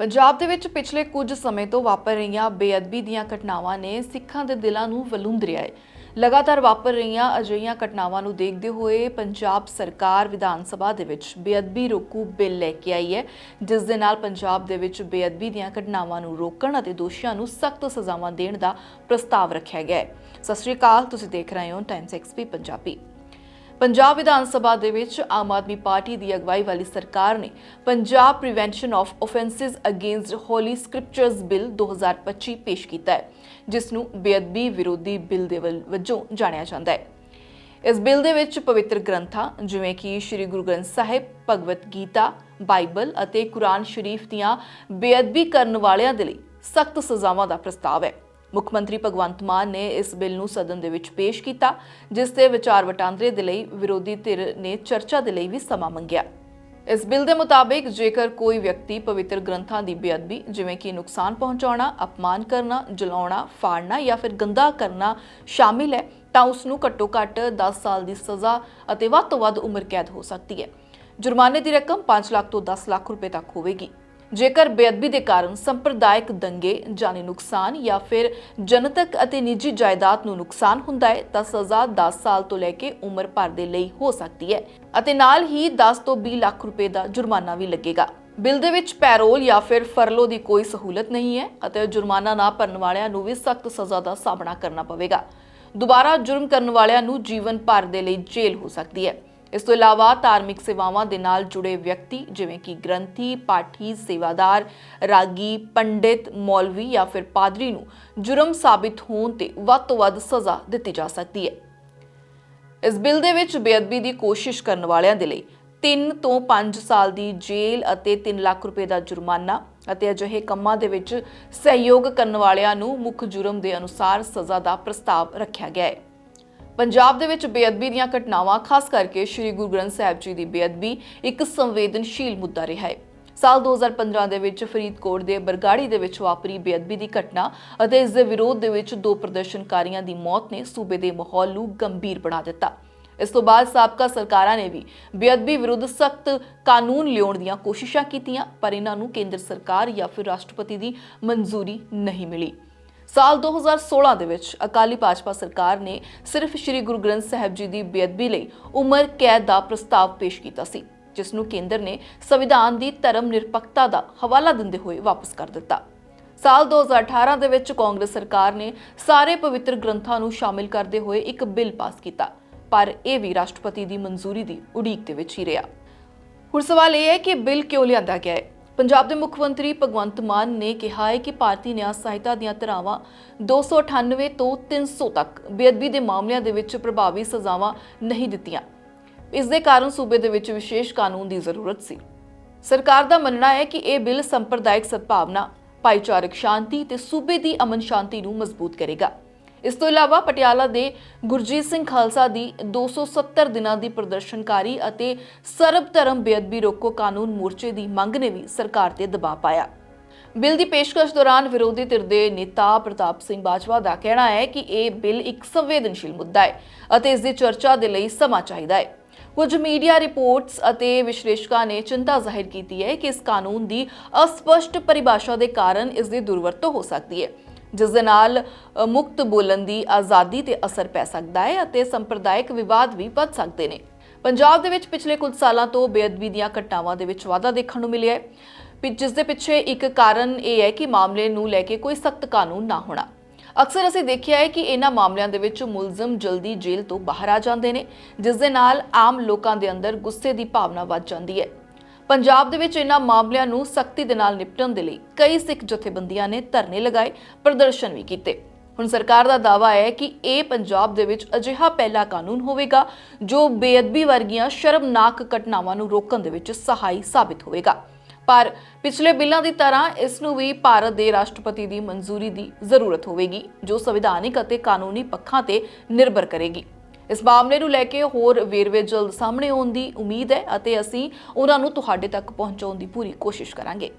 ਪੰਜਾਬ ਦੇ ਵਿੱਚ ਪਿਛਲੇ ਕੁਝ ਸਮੇਂ ਤੋਂ ਵਾਪਰ ਰਹੀਆਂ ਬੇਅਦਬੀ ਦੀਆਂ ਘਟਨਾਵਾਂ ਨੇ ਸਿੱਖਾਂ ਦੇ ਦਿਲਾਂ ਨੂੰ ਵਲੂੰਦਰਿਆ ਹੈ। ਲਗਾਤਾਰ ਵਾਪਰ ਰਹੀਆਂ ਅਜਿਹੀਆਂ ਘਟਨਾਵਾਂ ਨੂੰ ਦੇਖਦੇ ਹੋਏ ਪੰਜਾਬ ਸਰਕਾਰ ਵਿਧਾਨ ਸਭਾ ਦੇ ਵਿੱਚ ਬੇਅਦਬੀ ਰੋਕੂ ਬਿੱਲ ਲੈ ਕੇ ਆਈ ਹੈ, ਜਿਸ ਦੇ ਨਾਲ ਪੰਜਾਬ ਦੇ ਵਿੱਚ ਬੇਅਦਬੀ ਦੀਆਂ ਘਟਨਾਵਾਂ ਨੂੰ ਰੋਕਣ ਅਤੇ ਦੋਸ਼ੀਆਂ ਨੂੰ ਸਖਤ ਸਜ਼ਾਵਾਂ ਦੇਣ ਦਾ ਪ੍ਰਸਤਾਵ ਰੱਖਿਆ ਗਿਆ ਹੈ। ਸਤਿ ਸ਼੍ਰੀ ਅਕਾਲ, ਤੁਸੀਂ ਦੇਖ ਰਹੇ ਹੋ ਟਾਈਮਸ ਐਕਸਪੀ ਪੰਜਾਬੀ। ਪੰਜਾਬ ਵਿਧਾਨ ਸਭਾ ਦੇ ਵਿੱਚ ਆਮ ਆਦਮੀ ਪਾਰਟੀ ਦੀ ਅਗਵਾਈ ਵਾਲੀ ਸਰਕਾਰ ਨੇ Punjab prevention of offences against holy scriptures bill 2025 ਪੇਸ਼ ਕੀਤਾ ਹੈ, ਜਿਸ ਨੂੰ ਬੇਅਦਬੀ ਵਿਰੋਧੀ ਬਿੱਲ ਦੇ ਵੱਲ- ਵਜੋਂ ਜਾਣਿਆ ਜਾਂਦਾ ਹੈ। ਇਸ ਬਿੱਲ ਦੇ ਵਿੱਚ ਪਵਿੱਤਰ ਗ੍ਰੰਥਾਂ ਜਿਵੇਂ ਕਿ ਸ੍ਰੀ ਗੁਰੂ ਗ੍ਰੰਥ ਸਾਹਿਬ ਭਗਵਤ ਗੀਤਾ, ਬਾਈਬਲ ਅਤੇ ਕੁਰਾਨ ਸ਼ਰੀਫ ਦੀਆਂ ਬੇਅਦਬੀ ਕਰਨ ਵਾਲਿਆਂ ਦੇ ਲਈ ਸਖਤ ਸਜ਼ਾਵਾਂ ਦਾ ਪ੍ਰਸਤਾਵ ਹੈ। ਮੁੱਖ ਮੰਤਰੀ ਭਗਵੰਤ ਮਾਨ ਨੇ ਇਸ ਬਿੱਲ ਨੂੰ ਸਦਨ ਦੇ ਵਿੱਚ ਪੇਸ਼ ਕੀਤਾ, ਜਿਸ ਤੇ ਵਿਚਾਰ ਵਟਾਂਦਰੇ ਦੇ ਲਈ ਵਿਰੋਧੀ ਧਿਰ ਨੇ ਚਰਚਾ ਦੇ ਲਈ ਵੀ ਸਮਾਂ ਮੰਗਿਆ। ਇਸ ਬਿੱਲ ਦੇ ਮੁਤਾਬਿਕ ਜੇਕਰ ਕੋਈ ਵਿਅਕਤੀ ਪਵਿੱਤਰ ਗ੍ਰੰਥਾਂ ਦੀ ਬੇਅਦਬੀ, ਜਿਵੇਂ ਕਿ ਨੁਕਸਾਨ ਪਹੁੰਚਾਉਣਾ, ਅਪਮਾਨ ਕਰਨਾ, ਜਲਾਉਣਾ, ਫਾੜਨਾ ਜਾਂ ਫਿਰ ਗੰਦਾ ਕਰਨਾ ਸ਼ਾਮਿਲ ਹੈ, ਤਾਂ ਉਸ ਨੂੰ ਘੱਟੋ-ਘੱਟ 10 ਸਾਲ ਦੀ ਸਜ਼ਾ ਅਤੇ ਵੱਧ ਤੋਂ ਵੱਧ ਉਮਰ ਕੈਦ ਹੋ ਸਕਦੀ ਹੈ। ਜੁਰਮਾਨੇ ਦੀ ਰਕਮ 5 ਲੱਖ ਤੋਂ 10 ਲੱਖ ਰੁਪਏ ਤੱਕ ਹੋਵੇਗੀ। ਜੇਕਰ ਬੇਅਦਬੀ ਦੇ ਕਾਰਨ ਸੰਪਰਦਾਇਕ ਦੰਗੇ, ਜਾਨੀ ਨੁਕਸਾਨ ਜਾਂ ਫਿਰ ਜਨਤਕ ਅਤੇ ਨਿੱਜੀ ਜਾਇਦਾਦ ਨੂੰ ਨੁਕਸਾਨ ਹੁੰਦਾ ਹੈ, ਤਾਂ ਸਜ਼ਾ 10 ਸਾਲ ਤੋਂ ਲੈ ਕੇ ਉਮਰ ਭਰ ਦੇ ਲਈ ਹੋ ਸਕਦੀ ਹੈ ਅਤੇ ਨਾਲ ਹੀ 10 ਤੋਂ 20 ਲੱਖ ਰੁਪਏ ਦਾ ਜੁਰਮਾਨਾ ਵੀ ਲੱਗੇਗਾ। ਬਿੱਲ ਦੇ ਵਿੱਚ ਪੈਰੋਲ ਜਾਂ ਫਿਰ ਫਰਲੋ ਦੀ ਕੋਈ ਸਹੂਲਤ ਨਹੀਂ ਹੈ ਅਤੇ ਜੁਰਮਾਨਾ ਨਾ ਭਰਨ ਵਾਲਿਆਂ ਨੂੰ ਵੀ ਸਖਤ ਸਜ਼ਾ ਦਾ ਸਾਹਮਣਾ ਕਰਨਾ ਪਵੇਗਾ। ਦੁਬਾਰਾ ਜੁਰਮ ਕਰਨ ਵਾਲਿਆਂ ਨੂੰ ਜੀਵਨ ਭਰ ਦੇ ਲਈ ਜੇਲ੍ਹ ਹੋ ਸਕਦੀ ਹੈ। ਇਸ ਤੋਂ ਇਲਾਵਾ ਧਾਰਮਿਕ ਸੇਵਾਵਾਂ ਦੇ ਨਾਲ ਜੁੜੇ ਵਿਅਕਤੀ, ਜਿਵੇਂ ਕਿ ਗ੍ਰੰਥੀ, ਪਾਠੀ, ਸੇਵਾਦਾਰ, ਰਾਗੀ, ਪੰਡਿਤ, ਮੌਲਵੀ ਜਾਂ ਫਿਰ ਪਾਦਰੀ ਨੂੰ ਜੁਰਮ ਸਾਬਿਤ ਹੋਣ ਤੇ ਵੱਧ ਤੋਂ ਵੱਧ ਸਜ਼ਾ ਦਿੱਤੀ ਜਾ ਸਕਦੀ ਹੈ। ਇਸ ਬਿੱਲ ਦੇ ਵਿੱਚ ਬੇਅਦਬੀ ਦੀ ਕੋਸ਼ਿਸ਼ ਕਰਨ ਵਾਲਿਆਂ ਦੇ ਲਈ 3 ਤੋਂ 5 ਸਾਲ ਦੀ ਜੇਲ੍ਹ ਅਤੇ 3 ਲੱਖ ਰੁਪਏ ਦਾ ਜੁਰਮਾਨਾ ਅਤੇ ਅਜਿਹੇ ਕੰਮਾਂ ਦੇ ਵਿੱਚ ਸਹਿਯੋਗ ਕਰਨ ਵਾਲਿਆਂ ਨੂੰ ਮੁੱਖ ਜੁਰਮ ਦੇ ਅਨੁਸਾਰ ਸਜ਼ਾ ਦਾ ਪ੍ਰਸਤਾਵ ਰੱਖਿਆ ਗਿਆ ਹੈ। ਪੰਜਾਬ ਦੇ ਵਿੱਚ ਬੇਅਦਬੀ ਦੀਆਂ ਘਟਨਾਵਾਂ, ਖਾਸ ਕਰਕੇ ਸ੍ਰੀ ਗੁਰੂ ਗ੍ਰੰਥ ਸਾਹਿਬ ਜੀ ਦੀ ਬੇਅਦਬੀ, ਇੱਕ ਸੰਵੇਦਨਸ਼ੀਲ ਮੁੱਦਾ ਰਿਹਾ ਹੈ। ਸਾਲ 2015 ਦੇ ਵਿੱਚ ਫਰੀਦਕੋਟ ਦੇ ਬਰਗਾੜੀ ਦੇ ਵਿੱਚ ਵਾਪਰੀ ਬੇਅਦਬੀ ਦੀ ਘਟਨਾ ਅਤੇ ਇਸ ਦੇ ਵਿਰੋਧ ਦੇ ਵਿੱਚ ਦੋ ਪ੍ਰਦਰਸ਼ਨਕਾਰੀਆਂ ਦੀ ਮੌਤ ਨੇ ਸੂਬੇ ਦੇ ਮਾਹੌਲ ਨੂੰ ਗੰਭੀਰ ਬਣਾ ਦਿੱਤਾ। ਇਸ ਤੋਂ ਬਾਅਦ ਸਾਬਕਾ ਸਰਕਾਰਾਂ ਨੇ ਵੀ ਬੇਅਦਬੀ ਵਿਰੁੱਧ ਸਖਤ ਕਾਨੂੰਨ ਲਿਆਉਣ ਦੀਆਂ ਕੋਸ਼ਿਸ਼ਾਂ ਕੀਤੀਆਂ, ਪਰ ਇਹਨਾਂ ਨੂੰ ਕੇਂਦਰ ਸਰਕਾਰ ਜਾਂ ਫਿਰ ਰਾਸ਼ਟਰਪਤੀ ਦੀ ਮਨਜ਼ੂਰੀ ਨਹੀਂ ਮਿਲੀ। ਸਾਲ 2016 ਦੇ ਵਿੱਚ ਅਕਾਲੀ ਭਾਜਪਾ ਸਰਕਾਰ ਨੇ ਸਿਰਫ ਸ੍ਰੀ ਗੁਰੂ ਗ੍ਰੰਥ ਸਾਹਿਬ ਜੀ ਦੀ ਬੇਅਦਬੀ ਲਈ ਉਮਰ ਕੈਦ ਦਾ ਪ੍ਰਸਤਾਵ ਪੇਸ਼ ਕੀਤਾ ਸੀ, ਜਿਸ ਨੂੰ ਕੇਂਦਰ ਨੇ ਸੰਵਿਧਾਨ ਦੀ ਧਰਮ ਨਿਰਪੱਖਤਾ ਦਾ ਹਵਾਲਾ ਦਿੰਦੇ ਹੋਏ ਵਾਪਸ ਕਰ ਦਿੱਤਾ। ਸਾਲ 2018 ਦੇ ਵਿੱਚ ਕਾਂਗਰਸ ਸਰਕਾਰ ਨੇ ਸਾਰੇ ਪਵਿੱਤਰ ਗ੍ਰੰਥਾਂ ਨੂੰ ਸ਼ਾਮਿਲ ਕਰਦੇ ਹੋਏ ਇੱਕ ਬਿੱਲ ਪਾਸ ਕੀਤਾ, ਪਰ ਇਹ ਵੀ ਰਾਸ਼ਟਰਪਤੀ ਦੀ ਮਨਜ਼ੂਰੀ ਦੀ ਉਡੀਕ ਦੇ ਵਿੱਚ ਹੀ ਰਿਹਾ। ਹੁਣ ਸਵਾਲ ਇਹ ਹੈ ਕਿ ਬਿੱਲ ਕਿਉਂ ਲਿਆਂਦਾ ਗਿਆ ਹੈ? ਪੰਜਾਬ ਦੇ ਮੁੱਖ ਮੰਤਰੀ ਭਗਵੰਤ ਮਾਨ ਨੇ ਕਿਹਾ ਹੈ ਕਿ ਭਾਰਤੀ ਨਿਆਂ ਸਹਾਇਤਾ ਦੀਆਂ ਧਾਰਾਵਾਂ 298 ਤੋਂ 300 ਤੱਕ ਬੇਅਦਬੀ ਦੇ ਮਾਮਲਿਆਂ ਦੇ ਵਿੱਚ ਪ੍ਰਭਾਵੀ ਸਜ਼ਾਵਾਂ ਨਹੀਂ ਦਿੱਤੀਆਂ। ਇਸ ਦੇ ਕਾਰਨ ਸੂਬੇ ਦੇ ਵਿੱਚ ਵਿਸ਼ੇਸ਼ ਕਾਨੂੰਨ ਦੀ ਜ਼ਰੂਰਤ ਸੀ। ਸਰਕਾਰ ਦਾ ਮੰਨਣਾ ਹੈ ਕਿ ਇਹ ਬਿੱਲ ਸੰਪਰਦਾਇਕ ਸਦਭਾਵਨਾ, ਭਾਈਚਾਰਕ ਸ਼ਾਂਤੀ ਤੇ ਸੂਬੇ ਦੀ ਅਮਨ ਸ਼ਾਂਤੀ ਨੂੰ ਮਜ਼ਬੂਤ ਕਰੇਗਾ। ਇਸ ਤੋਂ ਇਲਾਵਾ ਪਟਿਆਲਾ ਦੇ ਗੁਰਜੀਤ ਸਿੰਘ ਖਾਲਸਾ ਦੀ 270 ਦਿਨਾਂ ਦੀ ਪ੍ਰਦਰਸ਼ਨਕਾਰੀ ਅਤੇ ਸਰਬ ਧਰਮ ਬੇਅਦਬੀ ਰੋਕੋ ਕਾਨੂੰਨ ਮੋਰਚੇ ਦੀ ਮੰਗ ਨੇ ਵੀ ਸਰਕਾਰ ਤੇ ਦਬਾਅ ਪਾਇਆ। ਬਿੱਲ ਦੀ ਪੇਸ਼ਕਸ਼ ਦੌਰਾਨ ਵਿਰੋਧੀ ਧਿਰ ਦੇ ਨੇਤਾ ਪ੍ਰਤਾਪ ਸਿੰਘ ਬਾਜਵਾ ਦਾ ਕਹਿਣਾ ਹੈ ਕਿ ਇਹ ਬਿੱਲ ਇੱਕ ਸੰਵੇਦਨਸ਼ੀਲ ਮੁੱਦਾ ਹੈ ਅਤੇ ਇਸ ਦੀ ਚਰਚਾ ਦੇ ਲਈ ਸਮਾਂ ਚਾਹੀਦਾ ਹੈ। ਕੁਝ ਮੀਡੀਆ ਰਿਪੋਰਟਸ ਅਤੇ ਵਿਸ਼ਲੇਸ਼ਕਾਂ ਨੇ ਚਿੰਤਾ ਜ਼ਾਹਿਰ ਕੀਤੀ ਹੈ ਕਿ ਇਸ ਕਾਨੂੰਨ ਦੀ ਅਸਪਸ਼ਟ ਪਰਿਭਾਸ਼ਾ ਦੇ ਕਾਰਨ ਇਸ ਦੀ ਦੁਰਵਰਤੋਂ ਹੋ ਸਕਦੀ ਹੈ। ਜਿਸ ਦੇ ਨਾਲ ਮੁਕਤ ਬੋਲਣ ਦੀ ਆਜ਼ਾਦੀ ਤੇ ਅਸਰ ਪੈ ਸਕਦਾ ਹੈ ਅਤੇ ਸੰਪਰਦਾਇਕ ਵਿਵਾਦ ਵੀ ਵੱਧ ਸਕਦੇ ਨੇ। ਪੰਜਾਬ ਦੇ ਵਿੱਚ ਪਿਛਲੇ ਕੁਝ ਸਾਲਾਂ ਤੋਂ ਬੇਅਦਬੀ ਦੀਆਂ ਘਟਨਾਵਾਂ ਦੇ ਵਿੱਚ ਵਾਧਾ ਦੇਖਣ ਨੂੰ ਮਿਲਿਆ ਹੈ। ਪਿ- ਜਿਸ ਦੇ ਪਿੱਛੇ ਇੱਕ ਕਾਰਨ ਇਹ ਹੈ ਕਿ ਮਾਮਲੇ ਨੂੰ ਲੈ ਕੇ ਕੋਈ ਸਖਤ ਕਾਨੂੰਨ ਨਾ ਹੋਣਾ। ਅਕਸਰ ਅਸੀਂ ਦੇਖਿਆ ਹੈ ਕਿ ਇਹਨਾਂ ਮਾਮਲਿਆਂ ਦੇ ਵਿੱਚ ਮੁਲਜ਼ਮ ਜਲਦੀ ਜੇਲ੍ਹ ਤੋਂ ਬਾਹਰ ਆ ਜਾਂਦੇ ਨੇ, ਜਿਸ ਦੇ ਨਾਲ ਆਮ ਲੋਕਾਂ ਦੇ ਅੰਦਰ ਗੁੱਸੇ ਦੀ ਭਾਵਨਾ ਵੱਧ ਜਾਂਦੀ ਹੈ। ਪੰਜਾਬ ਦੇ ਵਿੱਚ ਇਹਨਾਂ ਮਾਮਲਿਆਂ ਨੂੰ ਸਖਤੀ ਦੇ ਨਾਲ ਨਿਪਟਣ ਦੇ ਲਈ ਕਈ ਸਿੱਖ ਜਥੇਬੰਦੀਆਂ ਨੇ ਧਰਨੇ ਲਗਾਏ, ਪ੍ਰਦਰਸ਼ਨ ਵੀ ਕੀਤੇ। ਹੁਣ ਸਰਕਾਰ ਦਾ ਦਾਅਵਾ ਹੈ ਕਿ ਇਹ ਪੰਜਾਬ ਦੇ ਵਿੱਚ ਅਜਿਹਾ ਪਹਿਲਾ ਕਾਨੂੰਨ ਹੋਵੇਗਾ, ਜੋ ਬੇਅਦਬੀ ਵਰਗੀਆਂ ਸ਼ਰਮਨਾਕ ਘਟਨਾਵਾਂ ਨੂੰ ਰੋਕਣ ਦੇ ਵਿੱਚ ਸਹਾਈ ਸਾਬਿਤ ਹੋਵੇਗਾ। ਪਰ ਪਿਛਲੇ ਬਿੱਲਾਂ ਦੀ ਤਰ੍ਹਾਂ ਇਸ ਨੂੰ ਵੀ ਭਾਰਤ ਦੇ ਰਾਸ਼ਟਰਪਤੀ ਦੀ ਮਨਜ਼ੂਰੀ ਦੀ ਜ਼ਰੂਰਤ ਹੋਵੇਗੀ, ਜੋ ਸੰਵਿਧਾਨਿਕ ਅਤੇ ਕਾਨੂੰਨੀ ਪੱਖਾਂ ਤੇ ਨਿਰਭਰ ਕਰੇਗੀ। ਇਸ ਮਾਮਲੇ ਨੂੰ ਲੈ ਕੇ ਹੋਰ ਵੇਰਵੇ ਜਲਦ ਸਾਹਮਣੇ ਆਉਣ ਦੀ ਉਮੀਦ ਹੈ ਅਤੇ ਅਸੀਂ ਉਹਨਾਂ ਨੂੰ ਤੁਹਾਡੇ ਤੱਕ ਪਹੁੰਚਾਉਣ ਦੀ ਪੂਰੀ ਕੋਸ਼ਿਸ਼ ਕਰਾਂਗੇ।